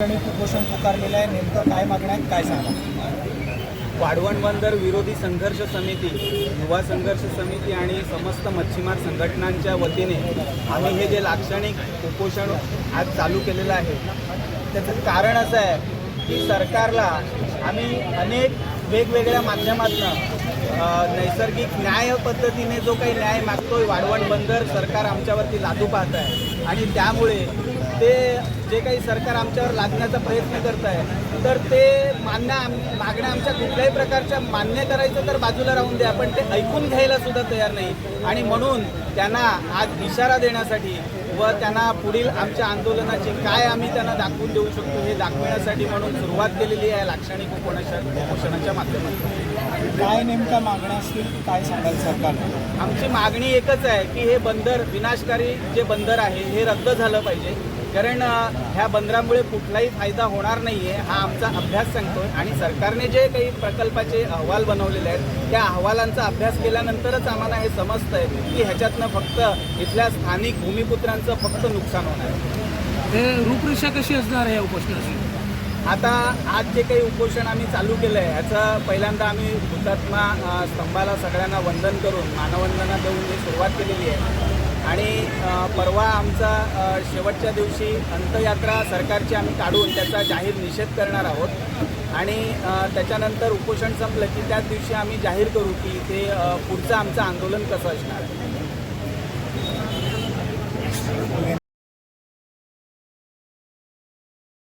आणि कुपोषण पुकारलेलं आहे नेमकं काय मागण्या आहे काय सांगा? वाढवण बंदर विरोधी संघर्ष समिती युवा संघर्ष समिती आणि समस्त मच्छीमार संघटनांच्या वतीने आम्ही हे जे लाक्षणिक कुपोषण आज चालू केलेलं आहे त्याचं कारण असं आहे की सरकारला आम्ही अनेक वेगवेगळ्या माध्यमातून नैसर्गिक न्याय पद्धतीने जो काही न्याय मागतोय वाढवण बंदर सरकार आमच्यावरती लादू पाहत आहे. आणि त्यामुळे ते जे काही सरकार आमच्यावर लादण्याचा प्रयत्न करत आहे तर ते मान्य आम मागण्या आमच्या कुठल्याही प्रकारच्या मान्य करायचं तर बाजूला राहून द्या पण ते ऐकून घ्यायला सुद्धा तयार नाही. आणि म्हणून त्यांना आज इशारा देण्यासाठी व त्यांना पुढील आमच्या आंदोलनाची काय आम्ही त्यांना दाखवून देऊ शकतो हे दाखवण्यासाठी म्हणून सुरुवात केलेली आहे लाक्षणिक उपोषणा उपोषणाच्या माध्यमातून. काय नेमक्या मागण्या असतील काय सांगाल सरकारला आमची मागणी एकच आहे की हे बंदर विनाशकारी जे बंदर आहे हे रद्द झालं पाहिजे. कारण ह्या बंदरामुळे कुठलाही फायदा होणार नाही आहे हा आमचा अभ्यास सांगतोय. आणि सरकारने जे काही प्रकल्पाचे अहवाल बनवलेले आहेत त्या अहवालांचा अभ्यास केल्यानंतरच आम्हाला हे समजतंय की ह्याच्यातनं फक्त इथल्या स्थानिक भूमिपुत्रांचं फक्त नुकसान होणार आहे. हे रूपरेषा कशी असणार आहे या उपोषणाची? आता आज जे काही उपोषण आम्ही चालू केलं आहे ह्याचं पहिल्यांदा आम्ही हुतात्मा स्तंभाला सगळ्यांना वंदन करून मानवंदना देऊन ही सुरुवात केलेली आहे. आणि परवा आमचा शेवटच्या दिवशी अंतयात्रा सरकारची आम्ही काढून त्याचा जाहीर निषेध करणार आहोत. आणि त्याच्यानंतर उपोषण संपलं की त्याच दिवशी आम्ही जाहीर करू की ते पुढचं आमचं आंदोलन कसं असणार.